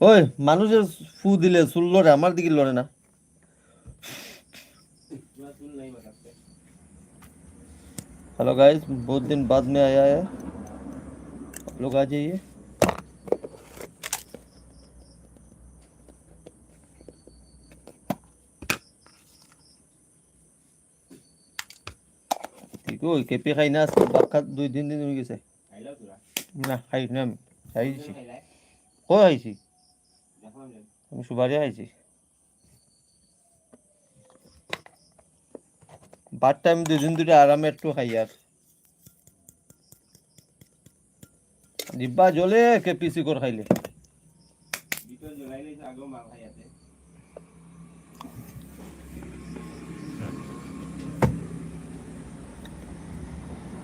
ওই মানুষের ফু দিলে চুল লড়ে আমার দিকে লড়ে না हेलो गाइस बहुत दिन बाद में आया है आप लोग आ जाइए ঠিক ওই কেপি খাই না, আজকে দুই তিন দিন হয়ে গেছে। না খাই না আমি, খাইছি। কই খাইছি? আমি সুবারে খাইছি। ভাতটা আমি দুদিন ধরে আরামে একটু খাই আর। জিব্বা জ্বলে কে পিসি কর খাইলে।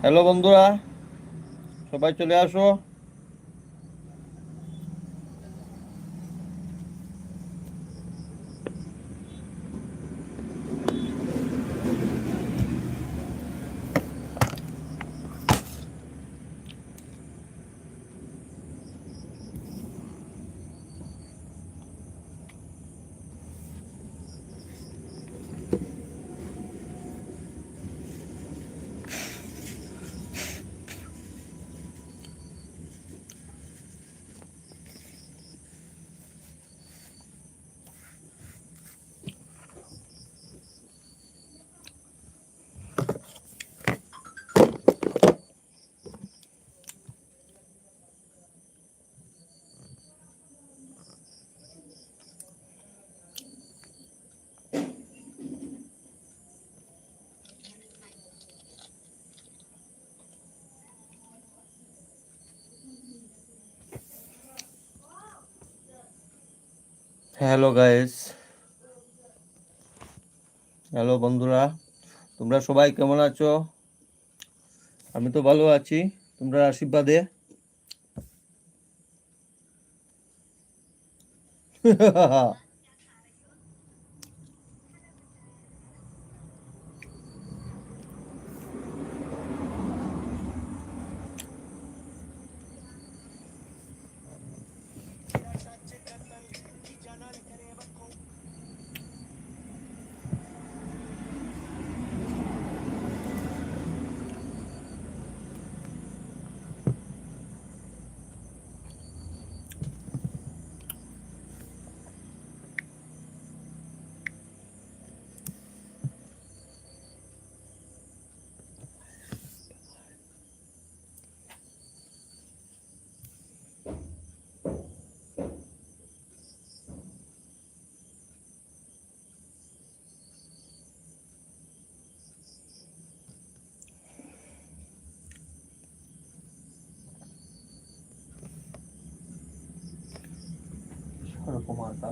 হ্যালো বন্ধুরা সবাই চলে আসো। হ্যালো গাইস হ্যালো বন্ধুরা। তোমরা সবাই কেমন আছো? আমি তো ভালো আছি। তোমরা আশীর্বাদে? ওরকম আর ব্যাপার कुमार का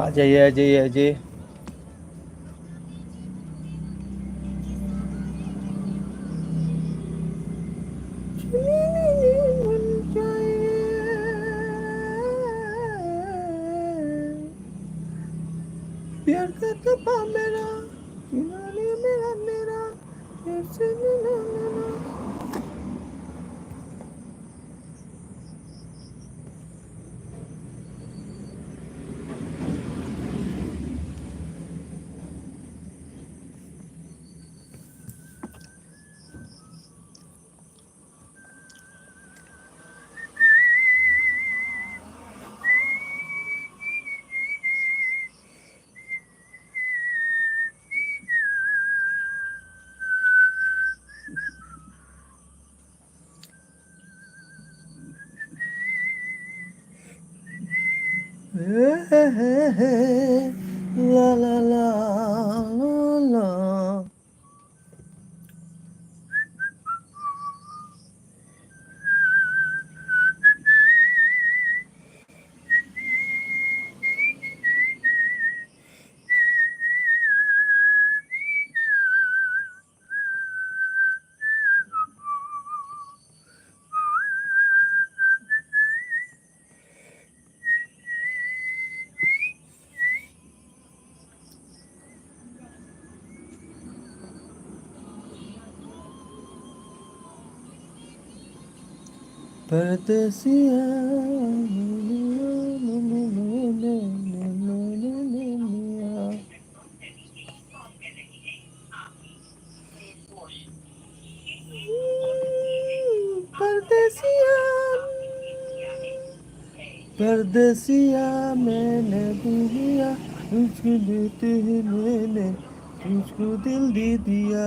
आ जाइए आ जी the bomb hey. परदेसिया परदेसिया मैंने दिया तुझको देते ही मैंने तुझको दिल दे दिया।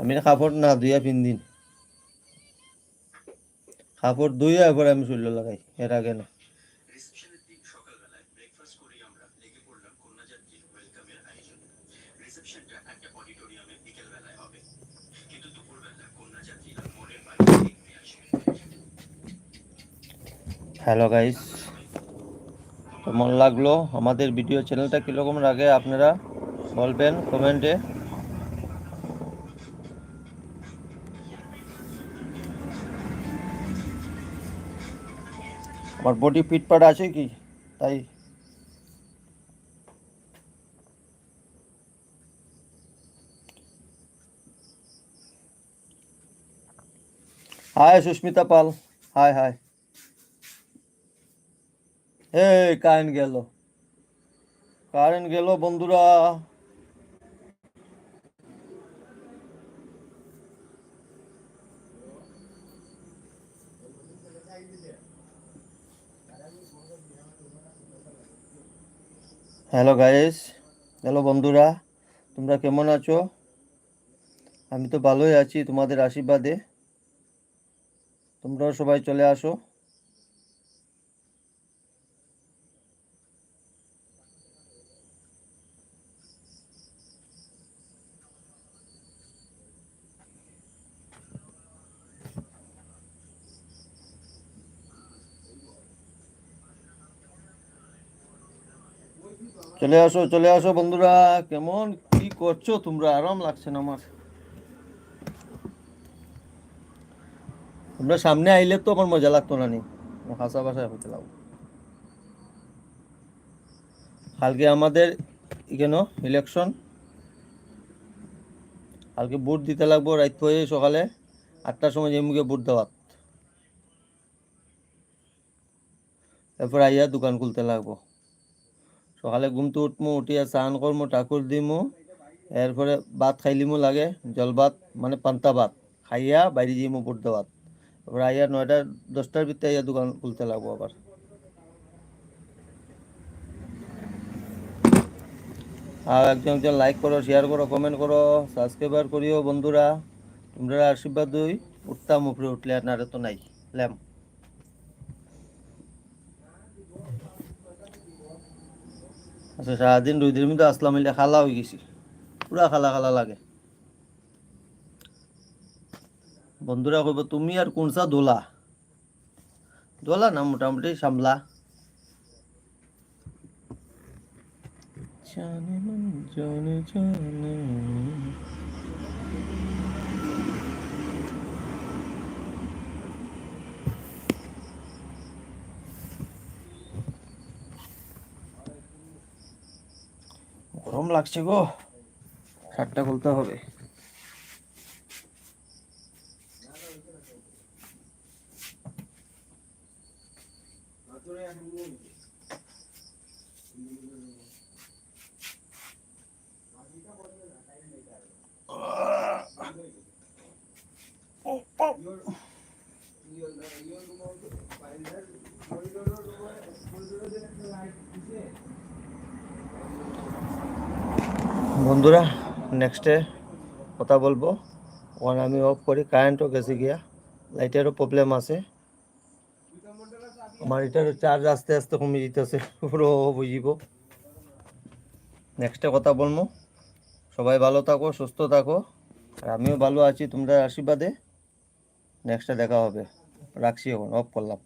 আমি না কাপড় না ধুইয়া দিন কাপড় ধুইয়া এরপর আমি চুল্ল লাগাই এর আগে না। হ্যালো গাইস কেমন লাগল? আমাদের ভিডিও চ্যানেলটা কীরকম লাগে আপনারা বলবেন কমেন্টে আমার বডি ফিটপাট আছে কি? তাই। Hi Susmita Pal. Hi hi এই কারেন্ট গেল। কারেন্ট গেল, বন্ধুরা। হ্যালো গায়েস হ্যালো বন্ধুরা। তোমরা কেমন আছো? আমি তো ভালোই আছি তোমাদের আশীর্বাদে। তোমরাও সবাই চলে আসো। চলে আসো চলে আসো বন্ধুরা। কেমন? কি করছ তোমরা? আরাম লাগছে না আমার? তোমরা সামনে আইলে তো আমার মজা লাগতো না নি। হাসা বাসায় হতে লাগবো কালকে আমাদের এখানে ইলেকশন কালকে ভোট দিতে লাগবো রাত হয়ে সকালে আটটার সময় জেমুকে ভোট দেওয়াত এরপর আইয়া দোকান খুলতে লাগবো। সকালে ঘুমতে উঠমু, উঠিয়া স্নান করমু ঠাকুর দিমু। এরপরে ভাত খাইলিমু লাগে জল ভাত মানে পান্তা ভাত। খাইয়া বাইরে যাইমু ভোট দেওয়াত এবার আইয়া নয়টা দশটার ভিতরে আইয়া দোকান খুলতে লাগবো আবার। আর একজন একজন লাইক করো শেয়ার করো কমেন্ট করো সাবস্ক্রাইবার করিও বন্ধুরা। তোমরা আশীর্বাদ দই, উঠতাম উপরে, উঠলে আর তো নাই। ল্যাম আচ্ছা সারাদিন দিনের মধ্যে আসলাম, এলে খালা হয়ে গেছি। পুরা খালা খালা লাগে। বন্ধুরা কইব, তুমি আর কোনসা দোলা? দোলা না, মোটামুটি সামলা। জানে জানে জানে। গরম লাগছে গো। শার্টটা খুলতে হবে। বন্ধুরা নেক্সটে কথা বলব। ওখানে আমি অফ করি কারেন্টও গেছে গিয়া লাইটেরও প্রবলেম আছে। আমার এটারও চার্জ আস্তে আস্তে কমে যেতেছে, পুরো বুঝিব। নেক্সটে কথা বলব। সবাই ভালো থাকো, সুস্থ থাকো। আর আমিও ভালো আছি, তোমরা আশীর্বাদে। নেক্সটে দেখা হবে। রাখছি এখন অফ করলাম।